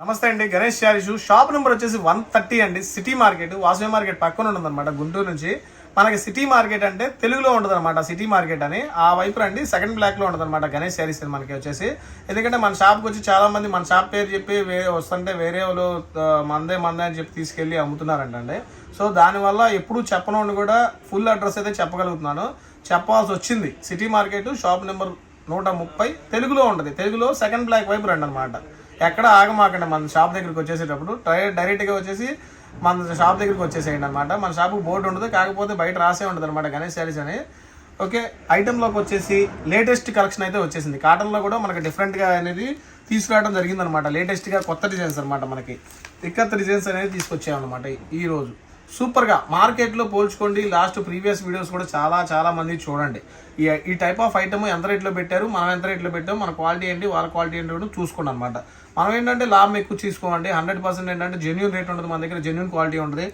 నమస్తే అండి గణేష్ చారీషు షాప్ నెంబర్ వచ్చేసి వన్ థర్టీ అండి. సిటీ మార్కెట్ వాసవి మార్కెట్ పక్కన ఉంటుందన్నమాట గుంటూరు నుంచి. మనకి సిటీ మార్కెట్ అంటే తెలుగులో ఉంటుంది సిటీ మార్కెట్ అని. ఆ వైపు రండి సెకండ్ బ్లాక్లో గణేష్ శారీస్ అని మనకి వచ్చేసి. ఎందుకంటే మన షాప్కి వచ్చి చాలా మంది మన షాప్ పేరు చెప్పి వేరే వస్తుంటే వేరే వాళ్ళు మందే మందే అని చెప్పి తీసుకెళ్ళి అమ్ముతున్నారంటండి. సో దానివల్ల ఎప్పుడు చెప్పనోడిని కూడా ఫుల్ అడ్రస్ అయితే చెప్పగలుగుతున్నాను. చెప్పాల్సి వచ్చింది. సిటీ మార్కెట్ షాప్ నెంబర్ నూట ముప్పై తెలుగులో ఉంటుంది. తెలుగులో సెకండ్ బ్లాక్ వైపు రండి అనమాట ఎక్కడ ఆగమాకండి మన షాప్ దగ్గరికి వచ్చేసేటప్పుడు. డైరెక్ట్గా వచ్చేసి మన షాప్ దగ్గరికి వచ్చేసేయండి అనమాట మన షాప్కి బోర్డు ఉండదు కాకపోతే బయట రాసే ఉంటుంది అనమాట గణేష్ శారీస్ అని. ఓకే ఐటెంలోకి వచ్చేసి లేటెస్ట్ కలెక్షన్ అయితే వచ్చేసింది. కాటన్లో కూడా మనకి డిఫరెంట్గా అనేది తీసుకురావడం జరిగింది అనమాట లేటెస్ట్గా కొత్త డిజైన్స్ అనమాట మనకి. ఇక్కత్త డిజైన్స్ అనేది తీసుకొచ్చామన్నమాట ఈరోజు సూపర్గా మార్కెట్లో పోల్చుకోండి లాస్ట్ ప్రీవియస్ వీడియోస్ కూడా చాలా చాలా మంది చూడండి. ఈ ఈ టైప్ ఆఫ్ ఐటమ్ ఎంత రేట్లో పెట్టారు మనం ఎంత రేట్లో పెట్టాము మన క్వాలిటీ ఏంటి వాళ్ళ క్వాలిటీ ఏంటి కూడా చూసుకోండి అనమాట మనం ఏంటంటే లాభం ఎక్కువ తీసుకోమండి. హండ్రెడ్ పర్సెంట్ ఏంటంటే జెన్యున్ రేట్ ఉంటుంది మన దగ్గర జెన్యున్ క్వాలిటీ ఉంటుంది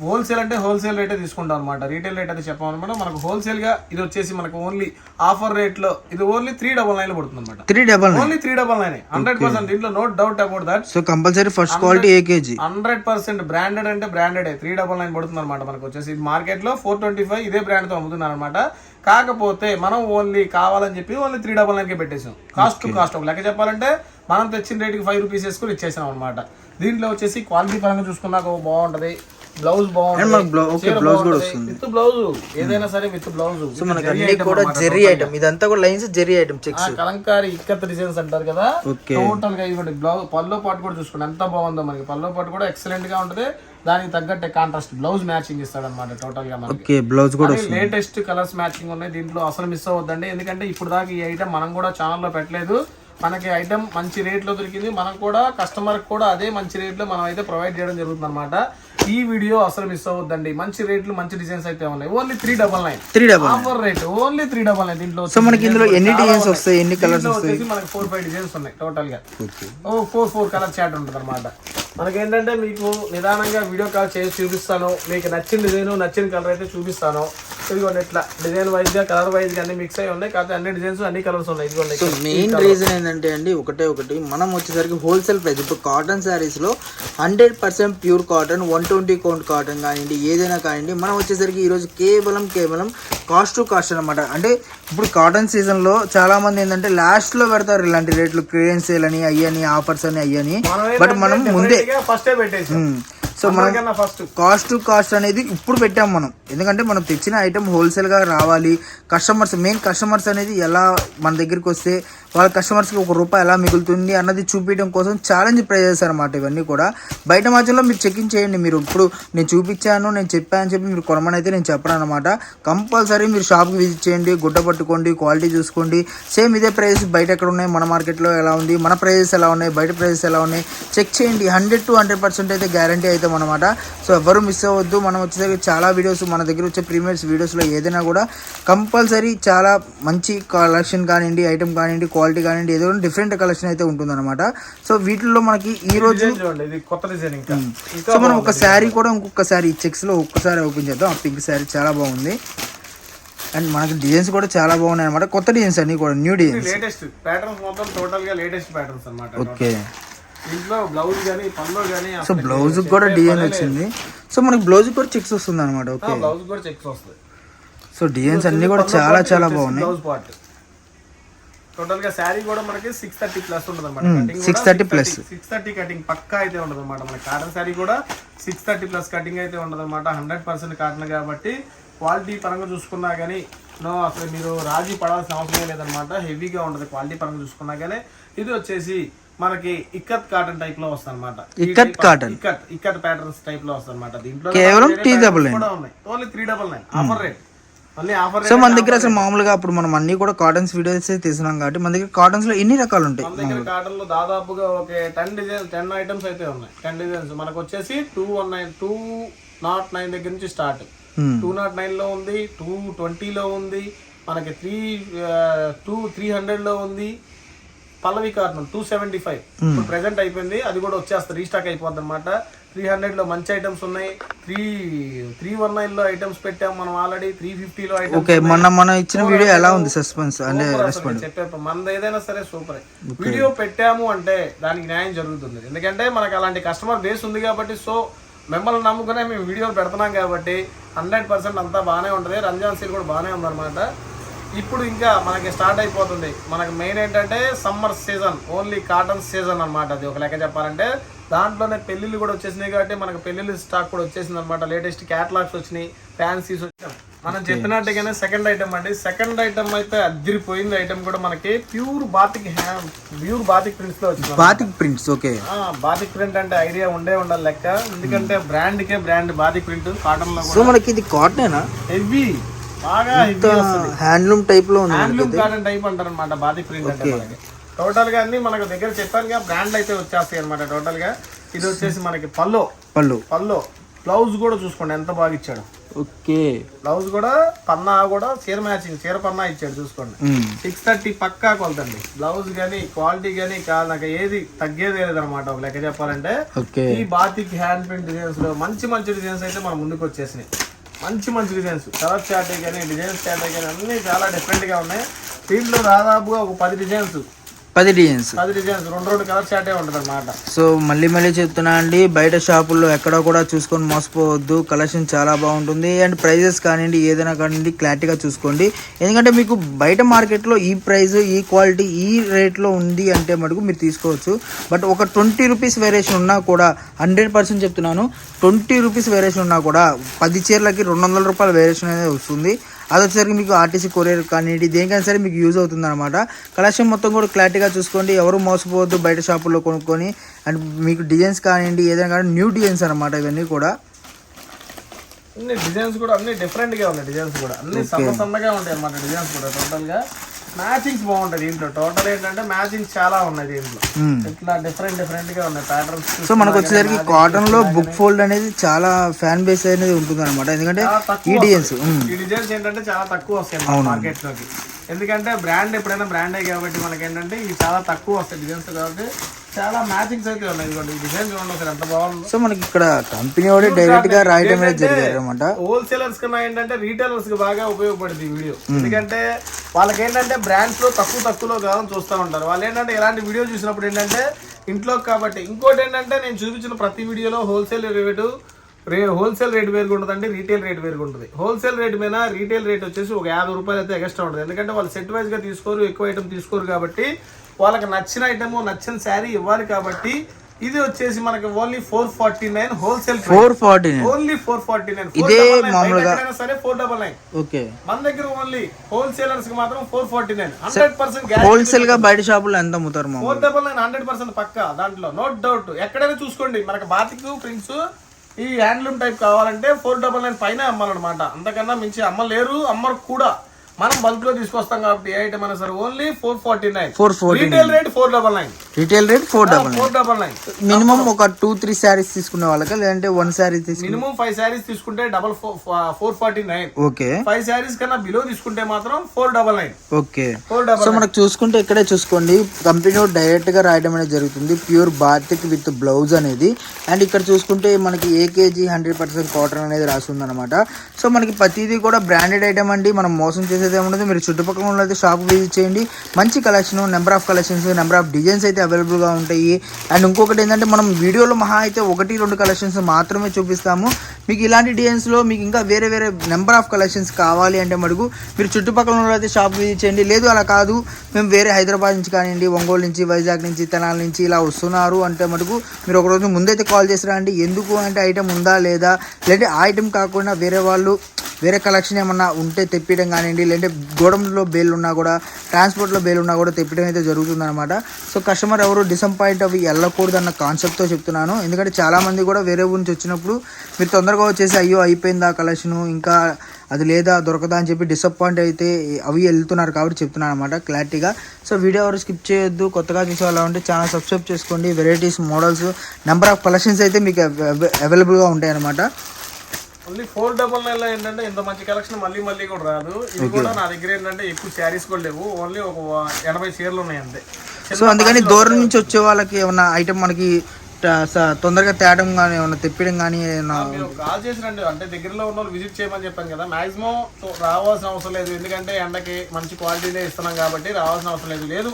హోల్సేల్ అంటే హోల్సేల్ రేటే తీసుకుంటాం అనమాట రీటైల్ రేట్ అయితే చెప్పామన్నమాట మనకు హోల్సేల్గా ఇది వచ్చేసి మనకు ఓన్లీ ఆఫర్ రేట్లో ఇది ఓన్లీ త్రీ డబల్ నైన్ పడుతుంది అనమాట three double only three double nine hundred percent దీంట్లో no doubt about that so compulsory first quality A KG hundred percent branded అంటే బ్రాండెడ్ త్రీ డబల్ నైన్ పడుతుంది అనమాట మనకు వచ్చేసి. మార్కెట్లో ఫోర్ ట్వంటీ ఫైవ్ ఇదే బ్రాండ్తో అమ్ముతున్నారు అనమాట కాకపోతే మనం ఓన్లీ కావాలని చెప్పి ఓన్లీ త్రీ డబల్ నైన్ కే పెట్టేసాం కాస్ట్ టు కాస్ట్ ఒక లెక్క చెప్పాలంటే మనం తెచ్చిన రేటుకి ఫైవ్ రూపీస్ వేసుకుని ఇచ్చేసాం అనమాట దీంట్లో వచ్చేసి క్వాలిటీ పరంగా చూసుకున్నాక బాగుంటది. బ్లౌజ్ మనకు బ్లౌ- okay, blouse కూడా వస్తుంది. With blouse. ఏదైనా సరే విత్ బ్లౌజ్. సో మనకి అన్ని కూడా జెర్రీ ఐటమ్ ఇదంతా కూడా lines Jerry item checks Kalamkari ikkat designs అంటారు కదా. ఓకే. టోటల్గా ఇవ్వండి. బ్లౌజ్ పల్లో పాటు కూడా చూసుకోండి. ఎంత బాగుందో మనకి. పల్లో పాటు కూడా ఎక్సలెంట్గా ఉంటది. దానికి తగ్గట్టే కాంట్రాస్ట్ బ్లౌజ్ మ్యాచింగ్ ఇస్తాడు అనమాట టోటల్గా మనకి. ఓకే బ్లౌజ్ కూడా లేటెస్ట్ కలర్స్ మ్యాచింగ్ ఉన్నాయి. దీంట్లో అసలు మిస్ అవ్వద్దండి. ఎందుకంటే ఇప్పుడు దాకా ఈ ఐటమ్ మనం కూడా ఛానల్లో పెట్టలేదు. మనకి ఐటమ్ మంచి రేట్లో దొరికింది. మనం కూడా కస్టమర్ కూడా అదే మంచి రేట్లో మనం అయితే ప్రొవైడ్ చేయడం జరుగుతుంది అనమాట ఈ వీడియో అసలు మిస్ అవ్వద్దండి. మంచి రేట్లు మంచి డిజైన్స్ అయితే ఉన్నాయి. Only three double nine three double offer rate only three double nine దీంట్లో సో మనకి ఇందులో ఎన్ని డిజైన్స్ వస్తాయి ఎన్ని కలర్స్ వచ్చేసి మనకి ఫోర్ ఫైవ్ డిజైన్స్ ఉన్నాయి టోటల్గా ఓ ఫోర్ ఫోర్ కలర్ చాట్ ఉంటుంది అనమాట మనకేంటంటే మీకు నిదానంగా వీడియో కాల్ చేసి చూపిస్తాను. మీకు నచ్చిన డిజైన్ నచ్చిన కలర్ అయితే చూపిస్తాను. ఇదిగోండి ఇట్లా డిజైన్ వైజ్గా కలర్ వైజ్గా అన్ని మిక్స్ అయి ఉన్నాయి. కాకపోతే అన్ని డిజైన్స్ అన్ని కలర్స్ ఉన్నాయి. ఇదిగోండి సో మెయిన్ రీజన్ ఏంటంటే అండి ఒకటే ఒకటి. మనం వచ్చేసరికి హోల్సేల్ ప్రైస్ ఇప్పుడు కాటన్ శారీస్లో hundred percent pure cotton one twenty count cotton కానివ్వండి ఏదైనా కానివ్వండి మనం వచ్చేసరికి ఈరోజు కేవలం కేవలం కాస్ట్ టు కాస్ట్ అనమాట అంటే ఇప్పుడు కాటన్ సీజన్లో చాలా మంది ఏంటంటే లాస్ట్లో పెడతారు ఇలాంటి రేట్లు క్లియరెన్స్ సేల్ అని అయ్యని ఆఫర్స్ అని అయ్యని. బట్ మనం ముందే ఫస్టే పెట్టేసాం. సో మనం మనకన్నా ఫస్ట్ కాస్ట్ టు కాస్ట్ అనేది ఇప్పుడు పెట్టాం మనం. ఎందుకంటే మనం తెచ్చిన ఐటమ్ హోల్సేల్గా రావాలి. కస్టమర్స్ మెయిన్ కస్టమర్స్ అనేది ఎలా మన దగ్గరికి వస్తే వాళ్ళ కస్టమర్స్కి ఒక రూపాయి ఎలా మిగులుతుంది అన్నది చూపించడం కోసం ఛాలెంజ్ ప్రైజెస్ అనమాట ఇవన్నీ కూడా. బయట మధ్యలో మీరు చెకింగ్ చేయండి మీరు. ఇప్పుడు నేను చూపించాను నేను చెప్పాను అని చెప్పి మీరు కొనమని అయితే నేను చెప్పను అనమాట కంపల్సరీ మీరు షాప్కి విజిట్ చేయండి గుడ్డ పట్టుకోండి క్వాలిటీ చూసుకోండి. సేమ్ ఇదే ప్రైజెస్ బయట ఎక్కడ ఉన్నాయి? మన మార్కెట్లో ఎలా ఉంది? మన ప్రైజెస్ ఎలా ఉన్నాయి? బయట ప్రైజెస్ ఎలా ఉన్నాయి? చెక్ చేయండి. హండ్రెడ్ టు హండ్రెడ్ పర్సెంట్ అయితే గ్యారంటీ అవుతాం అనమాట సో ఎవరు మిస్ అవ్వద్దు. మనం వచ్చేసరికి చాలా వీడియోస్ మన దగ్గర వచ్చే ప్రీమియర్స్ వీడియోస్లో ఏదైనా కూడా కంపల్సరీ చాలా మంచి కలెక్షన్ కానివ్వండి ఐటమ్ కానివ్వండి క్వాలిటీ కానివ్వండి ఏదో డిఫరెంట్ కలెక్షన్ అయితే ఉంటుందన్నమాట. సో వీటిల్లో మనకి ఈ రోజు సో మనం ఒక శారీ కూడా ఇంకొక శారీ చెక్స్లో ఒక్కసారి ఓపెన్ చేద్దాం. ఆ పింక్ శారీ చాలా బాగుంది. అండ్ మనకి డిజైన్స్ కూడా చాలా బాగున్నాయి అనమాట కొత్త డిజైన్స్ అన్ని కూడా న్యూ డిజైన్స్ లేటెస్ట్ ప్యాటర్న్స్ మొత్తం టోటల్గా లేటెస్ట్ ప్యాటర్న్స్ అన్నమాట. ఓకే సో బ్లౌజ్ కూడా డిజైన్ వచ్చింది. సో మనకి బ్లౌజ్ కూడా చెక్స్ వస్తుంది అనమాట ఓకే. బ్లౌజ్ కూడా చెక్స్ వస్తుంది సో డిజైన్స్ అన్ని కూడా చాలా చాలా బాగున్నాయి. బ్లౌజ్ పార్ట్ టోటల్గా శారీ కూడా మనకి సిక్స్ థర్టీ ప్లస్ ఉంటుంది అనమాట 630 plus. సిక్స్ థర్టీ కటింగ్ పక్కా అయితే ఉండదు అనమాట మన కాటన్ కూడా సిక్స్ థర్టీ ప్లస్ కటింగ్ అయితే ఉండదు అనమాట హండ్రెడ్ పర్సెంట్ కాటన్ కాబట్టి క్వాలిటీ పరంగా చూసుకున్నా కానీ నో అసలు మీరు రాజీ పడాల్సిన అవసరం లేదనమాట హెవీగా ఉండదు క్వాలిటీ పరంగా చూసుకున్నా కానీ ఇది వచ్చేసి మనకి ఇక్కత్ కాటన్ టైప్లో వస్తుంది అనమాట ఇక్కత్ cotton. ఇక్కత్ ఇక్కత్ ప్యాటర్న్స్ టైప్లో వస్తుంది అనమాట దీంట్లో కేవలం T double nine. Only three double nine offer rate so మన దగ్గర అసలు మామూలుగా అప్పుడు మనం అన్ని కూడా కాటన్స్ వీడియోస్ తీసినాం కాబట్టి మన దగ్గర కాటన్స్లో ఎన్ని రకాలు ఉంటాయి? మన దగ్గర కాటన్లో దాదాపుగా ఒక టెన్ డిజైన్ టెన్ ఐటమ్స్ అయితే ఉన్నాయి. టెన్ డిజైన్స్ మనకు వచ్చేసి two one nine two nought nine దగ్గర నుంచి స్టార్ట్. టూ నాట్ నైన్లో ఉంది టూ ట్వంటీలో ఉంది మనకి త్రీ టూ త్రీ హండ్రెడ్లో ఉంది Pallavi corner two seventy five ఇప్పుడు ప్రెసెంట్ అయిపోయింది అది కూడా వచ్చేస్తుంది రీస్టాక్ అయిపోద్ది అనమాట త్రీ హండ్రెడ్లో మంచి ఐటమ్స్ ఉన్నాయి. త్రీ త్రీ వన్ నైన్లో ఐటమ్స్ పెట్టాం మనం ఆల్రెడీ త్రీ ఫిఫ్టీలో ఓకే ఐటమ్స్ మొన్న మనం ఇచ్చిన వీడియో ఎలా ఉంది సస్పెన్స్ అంటే రెస్పాండ్ మనది ఏదైనా సరే సూపర్ వీడియో పెట్టాము అంటే దానికి న్యాయం జరుగుతుంది. ఎందుకంటే మనకి అలాంటి కస్టమర్ బేస్ ఉంది కాబట్టి సో మిమ్మల్ని నమ్ముకునే మేము వీడియోలు పెడుతున్నాం కాబట్టి హండ్రెడ్ పర్సెంట్ అంతా బాగానే ఉంటుంది. రంజాన్ సీల్ కూడా బాగానే ఉందన్నమాట. ఇప్పుడు ఇంకా మనకి స్టార్ట్ అయిపోతుంది. మనకి మెయిన్ ఏంటంటే summer season only cotton season అన్నమాట అది. ఒక లెక్క చెప్పాలంటే దాంట్లోనే పెళ్ళిళ్ళు కూడా వచ్చేసినాయి కాబట్టి మనకి పెళ్ళిళ్ళు స్టాక్ కూడా వచ్చేసింది అనమాట లేటెస్ట్ క్యాటలాగ్స్ వచ్చినాయి ఫ్యాన్సీస్ వచ్చాయి మనం చెప్పినట్టుగానే సెకండ్ ఐటమ్ అండి. సెకండ్ ఐటమ్ అయితే అదిరిపోయింది ఐటమ్ కూడా మనకి ప్యూర్ బాతిక్ ప్యూర్ బాతిక్ ప్రింట్స్లో వచ్చింది batik prints okay batik print అంటే ఐడియా ఉండే ఉండాలి లెక్క. ఎందుకంటే బ్రాండ్ కే బ్రాండ్ బాతిక్ ప్రింట్ కాటన్లో సో మనకి ఇది కాటనేనా హెవీ హ్యాండ్లూమ్ టైప్లో ఉంది హ్యాండ్లూమ్ కాటన్ టైప్ అంటారు అనమాట బాతిక్ ప్రింట్ అంటే మనకి. టోటల్గా అన్ని మనకు దగ్గర చెప్పాను బ్రాండ్ అయితే వచ్చేస్తాయి అనమాట టోటల్గా. ఇది వచ్చేసి మనకి పల్లో పళ్ళు. పల్లో బ్లౌజ్ కూడా చూసుకోండి ఎంత బాగా ఇచ్చాడు. ఓకే. బ్లౌజ్ కూడా పన్నా కూడా చీర మ్యాచింగ్ చీర పన్నా ఇచ్చాడు చూసుకోండి. సిక్స్ థర్టీ పక్కా కొలతండి బ్లౌజ్ కానీ క్వాలిటీ కానీ నాకు ఏది తగ్గేది లేదనమాట ఒక లెక్క చెప్పాలంటే. ఈ బాతిక్ హ్యాండ్ ప్రింట్ డిజైన్స్లో మంచి మంచి డిజైన్స్ అయితే మన ముందుకు వచ్చేసినాయి. మంచి మంచి డిజైన్స్ కలర్ చార్ట్ కానీ డిజైన్స్ చార్ట్ కానీ అన్నీ చాలా డిఫరెంట్గా ఉన్నాయి. దీంట్లో దాదాపుగా ఒక పది డిజైన్స్ పది డిజైన్స్ పది డిజైన్స్ రెండు రెండు కలర్ ఉంటుంది అనమాట సో మళ్ళీ మళ్ళీ చెప్తున్నా అండి బయట షాపుల్లో ఎక్కడ కూడా చూసుకొని మోసపోవద్దు. కలెక్షన్ చాలా బాగుంటుంది. అండ్ ప్రైజెస్ కానివ్వండి ఏదైనా కానివ్వండి క్లారిటీగా చూసుకోండి. ఎందుకంటే మీకు బయట మార్కెట్లో ఈ ప్రైస్ ఈ క్వాలిటీ ఈ రేట్లో ఉంది అంటే మటుకు మీరు తీసుకోవచ్చు. బట్ ఒక ట్వంటీ రూపీస్ వేరియేషన్ ఉన్నా కూడా హండ్రెడ్ పర్సెంట్ చెప్తున్నాను ట్వంటీ రూపీస్ వేరియేషన్ ఉన్నా కూడా పది చీరలకి రెండు వందల రూపాయల వేరియేషన్ అనేది వస్తుంది. అది వచ్చేసరికి మీకు ఆర్టీసీ కొరియర్ కానివ్వండి దేనికైనా సరే మీకు యూజ్ అవుతుంది అనమాట కలెక్షన్ మొత్తం కూడా క్లారిటీగా చూసుకోండి. ఎవరు మోసపోవద్దు బయట షాపుల్లో కొనుక్కొని అండ్ మీకు డిజైన్స్ కానివ్వండి ఏదైనా కానీ న్యూ డిజైన్స్ అనమాట ఇవన్నీ కూడా. అన్ని డిజైన్స్ కూడా అన్ని డిఫరెంట్గా ఉన్నాయి డిజైన్స్ కూడా. అన్ని సన్న సన్నగా ఉంటాయి అన్నమాట డిజైన్స్ కూడా టోటల్గా. మ్యాచింగ్స్ బాగుంటాయి దీంట్లో. టోటల్ ఏంటంటే మ్యాచింగ్స్ చాలా ఉన్నాయి దీంట్లో. మ్మ్. ఇట్లా డిఫరెంట్ డిఫరెంట్గా ఉన్నాయి. ప్యాటర్న్స్ సో మనకు వచ్చేసరికి కాటన్లో బుక్ ఫోల్డ్ అనేది చాలా ఫ్యాన్ బేస్ అనేది ఉంటుంది అనమాట ఎందుకంటే ఈ డిజైన్స్ ఈ డిజైన్స్ ఏంటంటే చాలా తక్కువ వస్తాయి మార్కెట్లోకి. ఎందుకంటే బ్రాండ్ ఎప్పుడైనా బ్రాండే కాబట్టి మనకి ఏంటంటే ఇవి చాలా తక్కువ వస్తాయి డిజైన్స్ కాబట్టి చాలా మ్యాచింగ్స్ అయితే ఉన్నాయి. ఇదిగోండి ఈ డిజైన్ చూడండి ఒకసారి ఎంత బాగుందో. సో మనకి ఇక్కడ కంపెనీ వాడే డైరెక్ట్గా రాయడం అనమాట హోల్సేలర్స్ కన్నా ఏంటంటే రీటైలర్స్కి బాగా ఉపయోగపడుతుంది ఈ వీడియో ఎందుకంటే వాళ్ళకి ఏంటంటే బ్రాండ్స్లో తక్కువ తక్కువలో కావాలని చూస్తూ ఉంటారు. వాళ్ళు ఏంటంటే ఇలాంటి వీడియో చూసినప్పుడు ఏంటంటే ఇంట్లో కాబట్టి. ఇంకోటి ఏంటంటే నేను చూపించిన ప్రతి వీడియోలో హోల్సేల్ రేటు రే హోల్సేల్ రేట్ వేరుగా ఉంటుందండి రీటైల్ రేట్ వేరుగా ఉంటుంది. హోల్సేల్ రేట్ మీద రీటైల్ రేట్ వచ్చేసి ఒక యాభై రూపాయలు అయితే ఎక్స్ట్రా ఉంటుంది. ఎందుకంటే వాళ్ళు సెట్ వైజ్గా తీసుకోరు ఎక్కువ ఐటమ్ తీసుకోరు కాబట్టి వాళ్ళకి నచ్చిన ఐటమ్ నచ్చిన శారీ ఇవ్వాలి కాబట్టి ఇది వచ్చేసి మనకి only four forty nine wholesale four forty only four forty nine ఇదే మామూలుగా- సరే ఫోర్ డబల్ నైన్ ఓకే. మన దగ్గర ఓన్లీ హోల్సేలర్స్కి మాత్రం four forty nine hundred percent హోల్సేల్గా బయట షాపుల్లో ఎంత అమ్ముతారు four double nine hundred percent పక్కా దాంట్లో నో డౌట్ ఎక్కడైనా చూసుకోండి. మనకి బాతిక్ ప్రింట్స్ ఈ హ్యాండ్లూమ్ టైప్ కావాలంటే ఫోర్ డబల్ నైన్ పైన అమ్మాలన్నమాట. అంతకన్నా మించి అమ్మలేరు అమ్మరు కూడా. మనం బల్క్లో తీసుకొస్తాం కాబట్టి ఏ ఐటమ్ అయినా సరే only four forty nine four forty retail rate four double nine retail rate four double four double nine minimum ఒక టూ త్రీ శారీస్ తీసుకునే వాళ్ళకి లేదంటే వన్ శారీ తీసుకునే మినిమం ఫైవ్ శారీస్ తీసుకుంటే double four forty nine okay. Five saris కన్నా below తీసుకుంటే మాత్రం four double nine okay. Four double so మనకు చూసుకుంటే ఇక్కడే చూసుకోండి. కంపెనీ డైరెక్ట్గా రాయడం అనేది జరుగుతుంది. ప్యూర్ బాతిక్ విత్ బ్లౌజ్ అనేది. అండ్ ఇక్కడ చూసుకుంటే మనకి ఏ కేజీ హండ్రెడ్ పర్సెంట్ కాటన్ అనేది రాసి ఉందన్నమాట. సో మనకి ప్రతిదీ కూడా బ్రాండెడ్ ఐటమ్ అండి. మనం మోసం అయితే ఉండదు మీరు చుట్టుపక్కల ఉన్నది షాప్ విజిట్ చేయండి. మంచి collection number of collections number of designs అయితే అవైలబుల్గా ఉంటాయి. అండ్ ఇంకొకటి ఏంటంటే మనం వీడియోలో మహా అయితే ఒకటి రెండు కలెక్షన్స్ మాత్రమే చూపిస్తాము. మీకు ఇలాంటి డిజైన్స్లో మీకు ఇంకా వేరే వేరే నెంబర్ ఆఫ్ కలెక్షన్స్ కావాలి అంటే మటుకు మీరు చుట్టుపక్కల ఉన్నది షాప్ విజిట్ చేయండి. లేదు అలా కాదు మేము వేరే హైదరాబాద్ నుంచి కానివ్వండి ఒంగోలు నుంచి వైజాగ్ నుంచి తెనాల నుంచి ఇలా వస్తున్నారు అంటే మటుకు మీరు ఒకరోజు ముందైతే కాల్ చేసి రండి. ఎందుకు అంటే ఐటెం ఉందా లేదా? లేదంటే ఆ ఐటెం కాకుండా వేరే వాళ్ళు వేరే కలెక్షన్ ఏమన్నా ఉంటే తెప్పియడం కానివ్వండి లేదంటే గోడంలో బేల్ ఉన్నా కూడా ట్రాన్స్పోర్ట్లో బేల్ ఉన్నా కూడా తెప్పడం అయితే జరుగుతుందన్నమాట. సో కస్టమర్ ఎవరు డిసప్పాయింట్ అవి వెళ్ళకూడదు అన్న కాన్సెప్ట్తో చెప్తున్నాను. ఎందుకంటే చాలామంది కూడా వేరే ఊరి నుంచి వచ్చినప్పుడు మీరు తొందరగా వచ్చేసి అయ్యో అయిపోయిందా కలెక్షను ఇంకా అది లేదా దొరకదా అని చెప్పి డిసప్పాయింట్ అయితే అవి వెళ్తున్నారు కాబట్టి చెప్తున్నాను అనమాట క్లారిటీగా సో వీడియో ఎవరు స్కిప్ చేయొద్దు. కొత్తగా చూసే వాళ్ళు ఉంటే ఛానల్ సబ్స్క్రైబ్ చేసుకోండి. Varieties models number of collections అయితే మీకు అవైలబుల్గా ఉంటాయి అనమాట ఓన్లీ ఫోర్ డబల్ నైన్లో ఏంటంటే ఇంత మంచి కలెక్షన్ మళ్ళీ మళ్ళీ కూడా రాదు. ఇది కూడా నా దగ్గర ఏంటంటే ఎక్కువ శారీస్ కూడా లేవు. ఓన్లీ ఒక ఎనభై చీరలు ఉన్నాయి అంతే. సో అందుకని దూరం నుంచి వచ్చే వాళ్ళకి ఏమన్నా ఐటమ్ మనకి తొందరగా తేడం కానీ ఏమన్నా తెప్పించడం కానీ మీరు కాల్ చేసి రండి అంటే దగ్గరలో ఉన్న వాళ్ళు విజిట్ చేయమని చెప్పాను కదా. మాక్సిమం రావాల్సిన అవసరం లేదు. ఎందుకంటే ఎండకి మంచి క్వాలిటీనే ఇస్తున్నాం కాబట్టి రావాల్సిన అవసరం లేదు. లేదు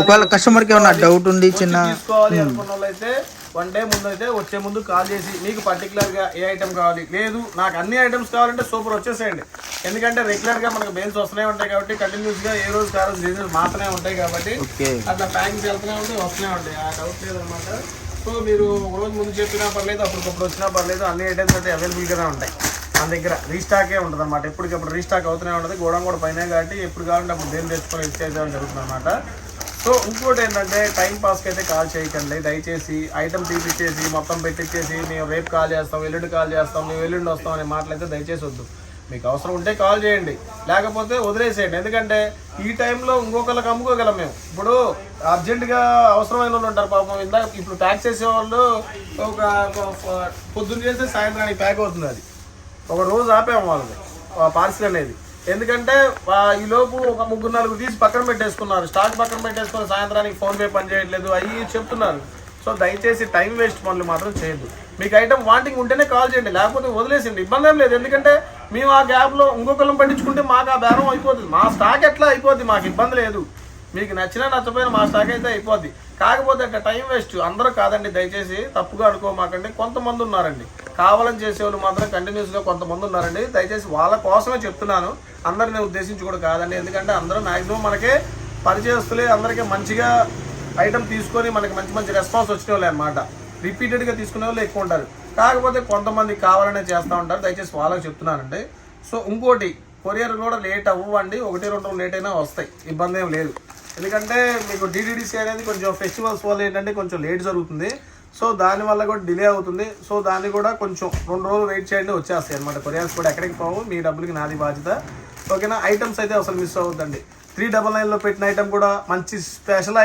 ఒకవేళ కస్టమర్కి ఏమన్నా డౌట్ వచ్చి చిన్న తీసుకోవాలి అనుకున్న వాళ్ళైతే వన్ డే ముందు అయితే వచ్చే ముందు కాల్ చేసి మీకు పర్టికులర్గా ఏ ఐటమ్ కావాలి? లేదు నాకు అన్ని ఐటమ్స్ కావాలంటే సూపర్ వచ్చేసేయండి. ఎందుకంటే రెగ్యులర్గా మనకు బెయిల్స్ వస్తూనే ఉంటాయి కాబట్టి కంటిన్యూస్గా ఏ రోజు కాదు సీజన్ మాత్రమే ఉంటాయి కాబట్టి అట్లా ప్యాకింగ్స్ వెళ్తూనే ఉంటాయి వస్తూనే ఉంటాయి. ఆ డౌట్ లేదనమాట సో మీరు ఒక రోజు ముందు చెప్పినా పర్లేదు అప్పటికప్పుడు వచ్చినా పర్లేదు అన్ని ఐటమ్స్ అయితే అవైలబుల్ గానే ఉంటాయి. మన దగ్గర రీస్టాకే ఉంటుంది అనమాట ఎప్పటికప్పుడు రీస్టాక్ అవుతూనే ఉంటుంది. గోడం కూడా పైన కాబట్టి ఎప్పుడు కావాలంటే అప్పుడు దేని తెచ్చుకొని ఇచ్చేయడం జరుగుతుంది అనమాట సో ఇంకోటి ఏంటంటే టైం పాస్కి అయితే కాల్ చేయకండి. దయచేసి ఐటమ్ తీపిచ్చేసి మొత్తం పెట్టించేసి మేము రేపు కాల్ చేస్తాం ఎల్లుండి కాల్ చేస్తాం మేము ఎల్లుండి వస్తాం అనే మాటలు అయితే దయచేసి వద్దు. మీకు అవసరం ఉంటే కాల్ చేయండి. లేకపోతే వదిలేసేయండి. ఎందుకంటే ఈ టైంలో ఇంకొకరికి అమ్ముకోగలం మేము. ఇప్పుడు అర్జెంటుగా అవసరమైన వాళ్ళు ఉంటారు పాపం. ఇందాక ఇప్పుడు ప్యాక్ చేసేవాళ్ళు ఒక ఒక పొద్దున్న చేస్తే సాయంత్రానికి ప్యాక్ అవుతుంది అది. ఒక రోజు ఆపాము వాళ్ళని పార్సిల్ అనేది. ఎందుకంటే ఈ లోపు ఒక ముగ్గురు నాలుగు తీసి పక్కన పెట్టేసుకున్నారు. స్టాక్ పక్కన పెట్టేసుకుని సాయంత్రానికి ఫోన్ పే పని చేయట్లేదు అవి చెప్తున్నారు. సో దయచేసి టైం వేస్ట్ పనులు మాత్రం చేయొద్దు. మీకు ఐటమ్ వాంటింగ్ ఉంటేనే కాల్ చేయండి లేకపోతే వదిలేసిండి ఇబ్బంది ఏం లేదు. ఎందుకంటే మేము ఆ గ్యాప్లో ఇంకొకళ్ళని పట్టించుకుంటే మాకు ఆ బేరం అయిపోతుంది. మా స్టాక్ ఎట్లా అయిపోద్ది? మాకు ఇబ్బంది లేదు. మీకు నచ్చినా నచ్చపోయినా మా స్టాక్ అయితే అయిపోద్ది. కాకపోతే అక్కడ టైం వేస్ట్. అందరూ కాదండి దయచేసి తప్పుగా అనుకోమాకండి. కొంతమంది ఉన్నారండి. కావాలని చేసేవాళ్ళు మాత్రం కంటిన్యూస్గా కొంతమంది ఉన్నారండి. దయచేసి వాళ్ళ కోసమే చెప్తున్నాను. అందరిని ఉద్దేశించి కూడా కాదండి. ఎందుకంటే అందరూ మ్యాక్సిమం మనకే పరిచయస్తులే అందరికీ మంచిగా ఐటమ్ తీసుకొని మనకి మంచి మంచి రెస్పాన్స్ వచ్చిన వాళ్ళే అనమాట రిపీటెడ్గా తీసుకునే వాళ్ళు ఎక్కువ ఉంటారు. కాకపోతే కొంతమంది కావాలనే చేస్తూ ఉంటారు. దయచేసి వాళ్ళకి చెప్తున్నానండి. సో ఇంకోటి కొరియర్ కూడా లేట్ అవ్వండి. ఒకటి రెండు రోజులు లేట్ అయినా వస్తాయి. ఇబ్బంది ఏం లేదు. ఎందుకంటే మీకు డిడిడిసి అనేది కొంచెం ఫెస్టివల్స్ వల్ల ఏంటంటే కొంచెం లేట్ జరుగుతుంది. సో దానివల్ల కూడా డిలే అవుతుంది. సో దాన్ని కూడా కొంచెం రెండు రోజులు వెయిట్ చేయండి వచ్చేస్తాయి అనమాట కొరియర్స్ కూడా ఎక్కడికి పోవు. మీ డబ్బులకి నాది బాధ్యత. ఓకేనా? ఐటమ్స్ అయితే అసలు మిస్ అవ్వద్దండి. త్రీ డబల్ నైన్లో పెట్టిన ఐటమ్ కూడా మంచి స్పెషల్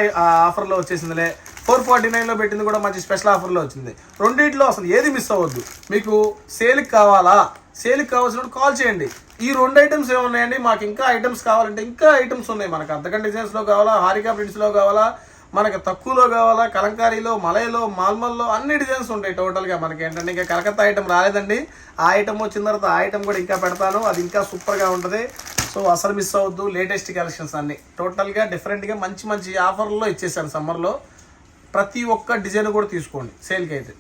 ఆఫర్లో వచ్చేసిందిలే. ఫోర్ ఫార్టీ నైన్లో పెట్టింది కూడా మంచి స్పెషల్ ఆఫర్లో వచ్చింది. రెండింటిలో అసలు ఏది మిస్ అవ్వద్దు. మీకు సేల్కి కావాలా? సేల్కి కావాల్సినప్పుడు కాల్ చేయండి. ఈ రెండు ఐటమ్స్ ఏమున్నాయండి? మాకు ఇంకా ఐటమ్స్ కావాలంటే ఇంకా ఐటమ్స్ ఉన్నాయి మనకు. అద్దకం డిజైన్స్లో కావాలా? హారికా ప్రింట్స్లో కావాలా? మనకి తక్కువలో కావాలా కలంకారీలో మలైలో మాల్మల్లో అన్ని డిజైన్స్ ఉంటాయి టోటల్గా మనకి ఏంటంటే ఇంకా కలకత్తా ఐటెం రాలేదండి. ఆ ఐటమ్ వచ్చిన తర్వాత ఆ ఐటమ్ కూడా ఇంకా పెడతాను. అది ఇంకా సూపర్గా ఉంటుంది. సో అసలు మిస్ అవ్వద్దు. లేటెస్ట్ కలెక్షన్స్ అన్ని. టోటల్గా డిఫరెంట్గా మంచి మంచి ఆఫర్లో ఇచ్చేసాను సమ్మర్లో ప్రతి ఒక్క డిజైన్ కూడా తీసుకోండి. సేల్కి అయితే.